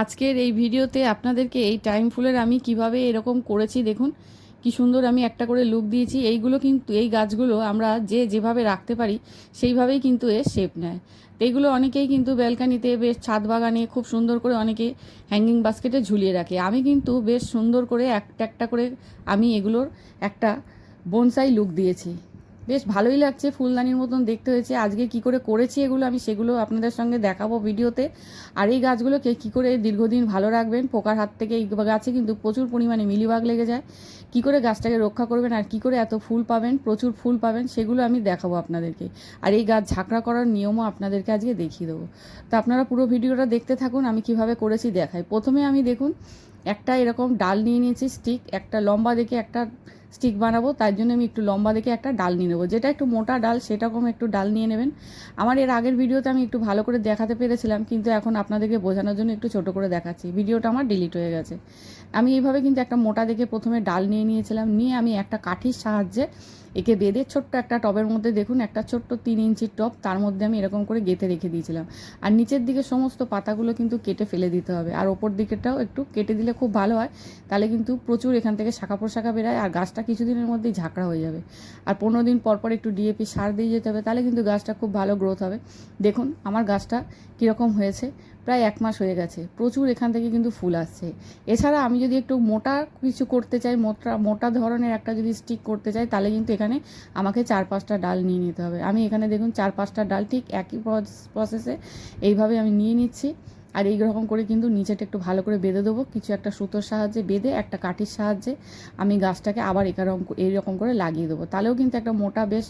আজকের এই ভিডিওতে আপনাদেরকে এই টাইম ফুলের আমি কীভাবে এরকম করেছি দেখুন, কি সুন্দর আমি একটা করে লুক দিয়েছি। এইগুলো কিন্তু, এই গাছগুলো আমরা যে যেভাবে রাখতে পারি, সেইভাবেই কিন্তু এর শেপ নেয়। তো এইগুলো অনেকেই কিন্তু ব্যালকানিতে বেশ ছাদ বাগানে খুব সুন্দর করে অনেকে হ্যাঙ্গিং বাস্কেটে ঝুলিয়ে রাখে। আমি কিন্তু বেশ সুন্দর করে একটা একটা করে আমি এগুলোর একটা বনসাই লুক দিয়েছি। বেশ ভালোই লাগছে ফুলদানির মতন দেখতে হয়েছে। আজকে কি করে করেছি এগুলো আমি সেগুলো আপনাদের সঙ্গে দেখাবো ভিডিওতে। আর এই গাছগুলোকে কি করে দীর্ঘদিন ভালো রাখবেন, পোকার হাত থেকে এই গাছে কিন্তু প্রচুর পরিমাণে মিলিবাগ লেগে যায়। কি করে গাছটাকে রক্ষা করবেন আর কি করে এত ফুল পাবেন, প্রচুর ফুল পাবেন সেগুলো আমি দেখাবো আপনাদেরকে। আর এই গাছ ঝাঁকড়া করার নিয়মও আপনাদেরকে আজকে দেখিয়ে দেবো। তো আপনারা পুরো ভিডিওটা দেখতে থাকুন, আমি কীভাবে করেছি দেখাই। প্রথমে আমি দেখুন, একটা এরকম ডাল নিয়ে নিয়েছি, স্টিক, একটা লম্বা দেখে একটা স্টিক বানাবো, তার জন্য আমি একটু লম্বা দেখে একটা ডাল নিয়ে নেব। যেটা একটু মোটা ডাল, সেরকম একটু ডাল নিয়ে নেবেন। আমার এর আগের ভিডিওতে আমি একটু ভালো করে দেখাতে পেরেছিলাম, কিন্তু এখন আপনাদেরকে বোঝানোর জন্য একটু ছোট করে দেখাচ্ছি। ভিডিওটা আমার ডিলিট হয়ে গেছে। আমি এইভাবে কিন্তু একটা মোটা দেখে প্রথমে ডাল নিয়ে নিয়েছিলাম। নিয়ে আমি একটা কাঠির সাহায্যে একে বেঁধে ছোট্ট একটা টবের মধ্যে দেখুন, একটা ছোট্ট তিন ইঞ্চির টব, তার মধ্যে আমি এরকম করে গেঁথে রেখে দিয়েছিলাম। আর নিচের দিকে সমস্ত পাতাগুলো কিন্তু কেটে ফেলে দিতে হবে। আর ওপর দিকেটাও একটু কেটে দিলে খুব ভালো হয়। তাহলে কিন্তু প্রচুর এখান থেকে শাখা প্রশাখা বেরায় আর গাছটা কিছুদিনের মধ্যেই ঝাঁকড়া হয়ে যাবে। আর পনেরো দিন পর পর একটু ডিএপি সার দিয়ে যেতে হবে, তাহলে কিন্তু গাছটা খুব ভালো গ্রোথ হবে। দেখুন, আমার গাছটা কীরকম হয়েছে, প্রায় এক মাস হয়ে গেছে, প্রচুর এখান থেকে কিন্তু ফুল আসছে। এছাড়া আমি যদি একটু মোটা কিছু করতে চাই, মোটা মোটা ধরনের একটা যদি স্টিক করতে চাই, তাহলে কিন্তু এখানে আমাকে চার পাঁচটা ডাল নিয়ে নিতে হবে। আমি এখানে দেখুন, চার পাঁচটা ডাল ঠিক একই প্রসেসে এইভাবে আমি নিয়ে নিচ্ছি। আর এই রকম করে কিন্তু নিচেটা একটু ভালো করে বেঁধে দেবো। কিছু একটা সুতোর সাহায্যে বেঁধে, একটা কাঠির সাহায্যে আমি গাছটাকে আবার এরকম এইরকম করে লাগিয়ে দেবো। তাহলেও কিন্তু একটা মোটা বেশ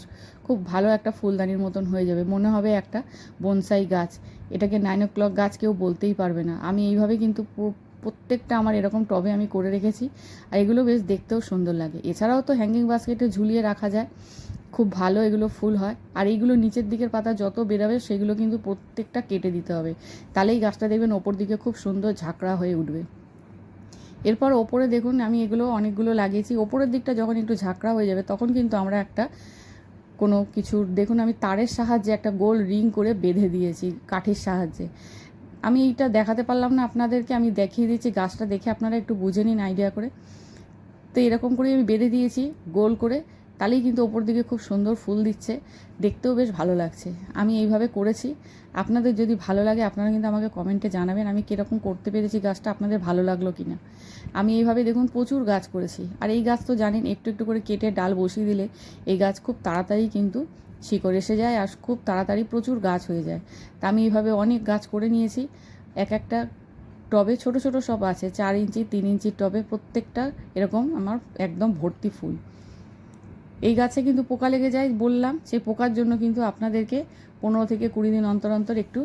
খুব ভালো একটা ফুলদানির মতন হয়ে যাবে। মনে হবে একটা বনসাই গাছ। এটাকে নাইন ও ক্লক গাছ কেউ বলতেই পারবে না। আমি এইভাবে কিন্তু প্রত্যেকটা আমার এরকম টবে আমি করে রেখেছি। আর এগুলো বেশ দেখতেও সুন্দর লাগে। এছাড়াও তো হ্যাঙ্গিং বাস্কেটে ঝুলিয়ে রাখা যায়। খুব ভালো এগুলো ফুল হয়। আর এইগুলো নিচের দিকের পাতা যত বেরোবে, সেগুলো কিন্তু প্রত্যেকটা কেটে দিতে হবে। তাহলেই গাছটা দেখবেন ওপর দিকে খুব সুন্দর ঝাঁকড়া হয়ে উঠবে। এরপর ওপরে দেখুন, আমি এগুলো অনেকগুলো লাগিয়েছি। ওপরের দিকটা যখন একটু ঝাঁকড়া হয়ে যাবে, তখন কিন্তু আমরা একটা কোনো কিছুর দেখুন আমি তারের সাহায্যে একটা গোল রিং করে বেঁধে দিয়েছি কাঠের সাহায্যে। আমি এইটা দেখাতে পারলাম না, আপনাদেরকে আমি দেখিয়ে দিয়েছি গাছটা দেখে আপনারা একটু বুঝে নিন আইডিয়া করে। তো এরকম করে আমি বেঁধে দিয়েছি, গোল করে। তাহলেই কিন্তু ওপর দিকে খুব সুন্দর ফুল দিচ্ছে। দেখতেও বেশ ভালো লাগছে। আমি এইভাবে করেছি। আপনাদের যদি ভালো লাগে, আপনারা কিন্তু আমাকে কমেন্টে জানাবেন আমি কীরকম করতে পেরেছি গাছটা, আপনাদের ভালো লাগল কি না আমি এইভাবে দেখুন প্রচুর গাছ করেছি। আর এই গাছ তো জানেন, একটু একটু করে কেটে ডাল বসিয়ে দিলে এই গাছ খুব তাড়াতাড়ি কিন্তু শিকড় এসে যায় আর খুব তাড়াতাড়ি প্রচুর গাছ হয়ে যায়। তা আমি এইভাবে অনেক গাছ করে নিয়েছি। এক একটা টবে ছোট ছোট সব আছে, চার ইঞ্চি, তিন ইঞ্চির টবে প্রত্যেকটা এরকম আমার একদম ভর্তি ফুল। এই গাছে কিন্তু পোকা লেগে যায় বললাম, সেই পোকার জন্য কিন্তু আপনাদেরকে পনেরো থেকে কুড়ি দিন অন্তর অন্তর একটু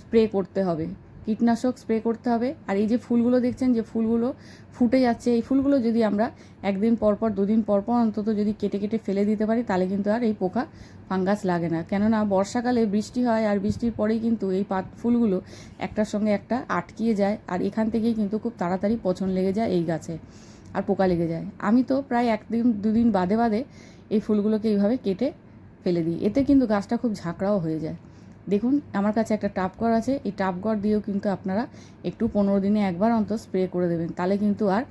স্প্রে করতে হবে। কীটনাশক স্প্রে করতে হবে। আর এই যে ফুলগুলো দেখছেন, যে ফুলগুলো ফুটে যাচ্ছে, এই ফুলগুলো যদি আমরা একদিন পরপর দুদিন পরপর অন্তত যদি কেটে কেটে ফেলে দিতে পারি, তাহলে কিন্তু আর এই পোকা ফাঙ্গাস লাগে না। কেননা বর্ষাকালে বৃষ্টি হয়, আর বৃষ্টির পরেই কিন্তু এই পাত ফুলগুলো একটার সঙ্গে একটা আটকিয়ে যায়, আর এখান থেকেই কিন্তু খুব তাড়াতাড়ি পছন লেগে যায় এই গাছে। আর পোকা লেগে যায়। আমি তো প্রায় একদিন, দুদিন বাদে বাদে এই ফুলগুলোকে এইভাবে কেটে ফেলে দিই। এতে কিন্তু গাছটা খুব ঝাঁকড়াও হয়ে যায়। দেখুন, আমার কাছে একটা টাপ ঘর আছে। এই টাপ ঘর দিয়েও কিন্তু আপনারা একটু পনেরো দিনে একবার অন্তত স্প্রে করে দেবেন। তাহলে কিন্তু আর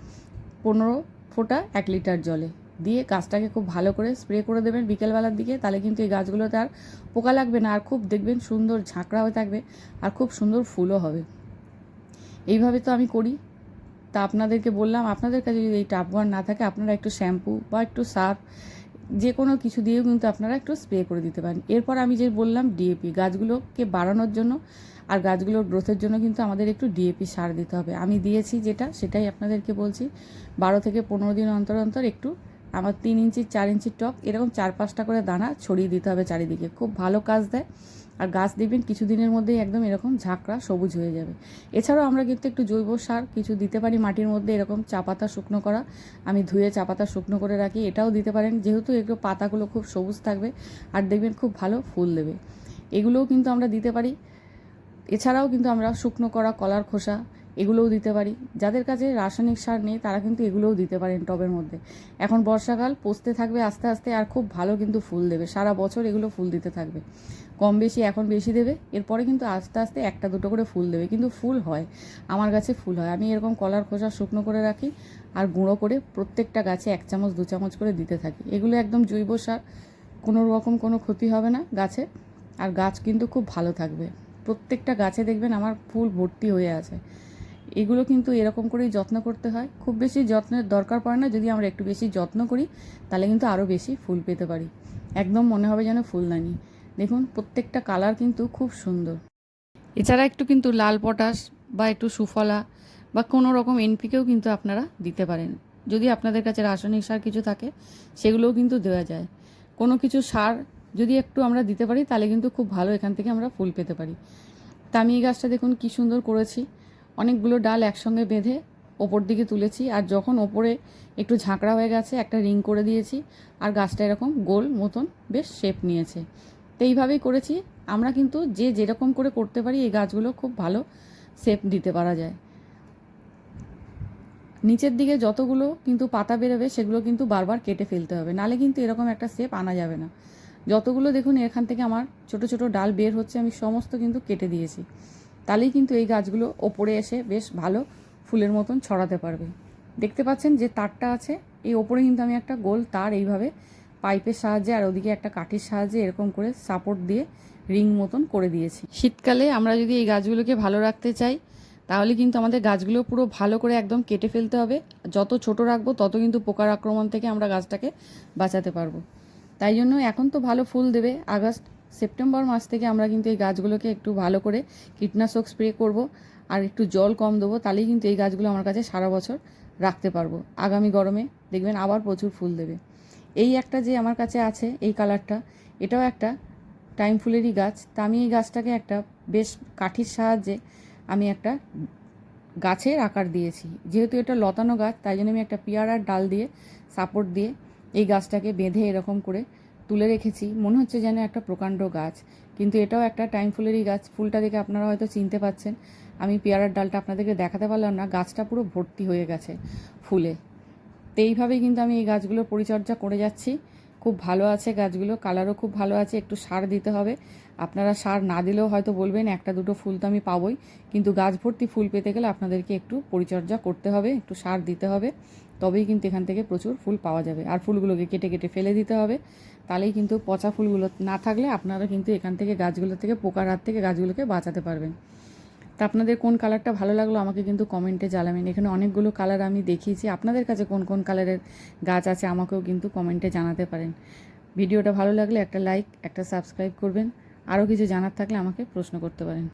পনেরো ফোঁটা এক লিটার জলে দিয়ে গাছটাকে খুব ভালো করে স্প্রে করে দেবেন বিকেলবেলার দিকে। তাহলে কিন্তু এই গাছগুলোতে আর পোকা লাগবে না। আর খুব দেখবেন সুন্দর ঝাঁকড়া হয়ে থাকবে আর খুব সুন্দর ফুলও হবে। এইভাবে তো আমি করি। তা আপনাদেরকে বললাম, আপনাদের কাছে যদি এই টাপওয়ার না থাকে, আপনারা একটু শ্যাম্পু বা একটু সার্ফ যে কোনো কিছু দিয়েও কিন্তু আপনারা একটু স্প্রে করে দিতে পারেন। এরপর আমি যে বললাম ডিএপি গাছগুলোকে বাড়ানোর জন্য আর গাছগুলোর গ্রোথের জন্য কিন্তু আমাদের একটু ডিএপি সার দিতে হবে। আমি দিয়েছি যেটা, সেটাই আপনাদেরকে বলছি। বারো থেকে পনেরো দিন অন্তর অন্তর একটু আমার তিন ইঞ্চি, চার ইঞ্চির টপ, এরকম চার পাঁচটা করে দানা ছড়িয়ে দিতে হবে চারিদিকে। খুব ভালো কাজ দেয়। আর গাছ দেখবেন কিছুদিনের মধ্যেই একদম এরকম ঝাঁকড়া সবুজ হয়ে যাবে। এছাড়াও আমরা কিন্তু একটু জৈব সার কিছু দিতে পারি মাটির মধ্যে, এরকম চা পাতা শুকনো করা। আমি ধুয়ে চা পাতা শুকনো করে রাখি, এটাও দিতে পারেন। যেহেতু এগুলো পাতাগুলো খুব সবুজ থাকবে, আর দেখবেন খুব ভালো ফুল দেবে। এগুলোও কিন্তু আমরা দিতে পারি। এছাড়াও কিন্তু আমরা শুকনো করা কলার খোসা এগুলোও দিতে পারি। যাদের কাছে রাসায়নিক সার নেই, তারা কিন্তু এগুলোও দিতে পারেন টবের মধ্যে। এখন বর্ষাকাল পোস্তে থাকবে আস্তে আস্তে আর খুব ভালো কিন্তু ফুল দেবে। সারা বছর এগুলো ফুল দিতে থাকবে। কম বেশি এখন বেশি দেবে, এরপরে কিন্তু আস্তে আস্তে একটা দুটো করে ফুল দেবে। কিন্তু ফুল হয়, আমার গাছে ফুল হয়। আমি এরকম কলার খোসা শুকনো করে রাখি আর গুঁড়ো করে প্রত্যেকটা গাছে এক চামচ, দু চামচ করে দিতে থাকি। এগুলো একদম জৈব সার, কোনো রকম কোনো ক্ষতি হবে না গাছে। আর গাছ কিন্তু খুব ভালো থাকবে। প্রত্যেকটা গাছে দেখবেন আমার ফুল ভর্তি হয়ে আছে। এগুলো কিন্তু এরকম করেই যত্ন করতে হয়। খুব বেশি যত্নের দরকার পড়ে না, যদি আমরা একটু বেশি যত্ন করি, তাহলে কিন্তু আরও বেশি ফুল পেতে পারি। একদম মনে হবে যেন ফুলদানি। দেখুন, প্রত্যেকটা কালার কিন্তু খুব সুন্দর। এছাড়া একটু কিন্তু লাল পটাশ বা একটু সুফলা বা কোনো রকম এনপিকেও কিন্তু আপনারা দিতে পারেন। যদি আপনাদের কাছে রাসায়নিক সার কিছু থাকে, সেগুলোও কিন্তু দেওয়া যায়। কোনো কিছু সার যদি একটু আমরা দিতে পারি, তাহলে কিন্তু খুব ভালো এখান থেকে আমরা ফুল পেতে পারি। তা আমি এই গাছটা দেখুন কি সুন্দর করেছি। অনেকগুলো ডাল একসঙ্গে বেঁধে ওপর দিকে তুলেছি, আর যখন ওপরে একটু ঝাঁকড়া হয়ে গেছে, একটা রিং করে দিয়েছি, আর গাছটা এরকম গোল মতন বেশ শেপ নিয়েছে। তো এইভাবেই করেছি। আমরা কিন্তু যে যেরকম করে করতে পারি, এই গাছগুলো খুব ভালো শেপ দিতে পারা যায়। নিচের দিকে যতগুলো কিন্তু পাতা বেরোবে, সেগুলো কিন্তু বারবার কেটে ফেলতে হবে। নালে কিন্তু এরকম একটা শেপ আনা যাবে না। যতগুলো দেখুন, এখান থেকে আমার ছোট ছোট ডাল বের হচ্ছে, আমি সমস্ত কিন্তু কেটে দিয়েছি। তাহলেই কিন্তু এই গাছগুলো ওপরে এসে বেশ ভালো ফুলের মতন ছড়াতে পারবে। দেখতে পাচ্ছেন যে তারটা আছে, এই ওপরে কিন্তু আমি একটা গোল তার এইভাবে পাইপের সাহায্যে আর ওদিকে একটা কাঠির সাহায্যে এরকম করে সাপোর্ট দিয়ে রিং মতন করে দিয়েছি। শীতকালে আমরা যদি এই গাছগুলোকে ভালো রাখতে চাই, তাহলে কিন্তু আমাদের গাছগুলো পুরো ভালো করে একদম কেটে ফেলতে হবে। যত ছোট রাখব, তত কিন্তু পোকার আক্রমণ থেকে আমরা গাছটাকে বাঁচাতে পারব। তাই জন্য এখন তো ভালো ফুল দেবে, আগস্ট সেপ্টেম্বর মাস থেকে আমরা কিন্তু এই গাছগুলোকে একটু ভালো করে কীটনাশক স্প্রে করব আর একটু জল কম দেবো, তাহলেই কিন্তু এই গাছগুলো আমার কাছে সারা বছর রাখতে পারব। আগামী গরমে দেখবেন আবার প্রচুর ফুল দেবে। এই একটা যে আমার কাছে আছে, এই কালারটা, এটাও একটা টাইম ফুলেরই গাছ। তা আমি এই গাছটাকে একটা বেশ কাঠির সাহায্যে আমি একটা গাছের আকার দিয়েছি। যেহেতু এটা লতানো গাছ, তাই জন্য আমি একটা পেয়ারার ডাল দিয়ে, সাপোর্ট দিয়ে এই গাছটাকে বেঁধে এরকম করে তুলে রেখেছি। মনে হচ্ছে যেন একটা প্রকাণ্ড গাছ। কিন্তু এটাও একটা টাইম ফুলেরই গাছ। ফুলটা দেখে আপনারা হয়তো চিনতে পাচ্ছেন। আমি পেয়ারার ডালটা আপনাদেরকে দেখাতে পারলাম না। গাছটা পুরো ভর্তি হয়ে গেছে ফুলে। তো এইভাবেই কিন্তু আমি এই গাছগুলোর পরিচর্যা করে যাচ্ছি। খুব ভালো আছে গাছগুলো। কালারও খুব ভালো আছে। একটু সার দিতে হবে। আপনারা সার না দিলেও হয়তো বলবেন, একটা, দুটো ফুল তো আমি পাবোই। কিন্তু গাছ ভর্তি ফুল পেতে গেলে আপনাদেরকে একটু পরিচর্যা করতে হবে, একটু সার দিতে হবে। তবেই কিন্তু এখান থেকে প্রচুর ফুল পাওয়া যাবে। আর ফুলগুলোকে কেটে কেটে ফেলে দিতে হবে। তাহলেই কিন্তু পচা ফুলগুলো না থাকলে আপনারা কিন্তু এখান থেকে গাছগুলো থেকে, পোকার হাত থেকে গাছগুলোকে বাঁচাতে পারবেন। তা আপনাদের কোন কালারটা ভালো লাগল আমাকে কিন্তু কমেন্টে জানাবেন। এখানে অনেকগুলো কালার আমি দেখিয়েছি। আপনাদের কাছে কোন কোন কালারের গাছ আছে আমাকেও কিন্তু কমেন্টে জানাতে পারেন। ভিডিওটা ভালো লাগলে একটা লাইক, একটা সাবস্ক্রাইব করবেন। আরও কিছু জানার থাকলে আমাকে প্রশ্ন করতে পারেন।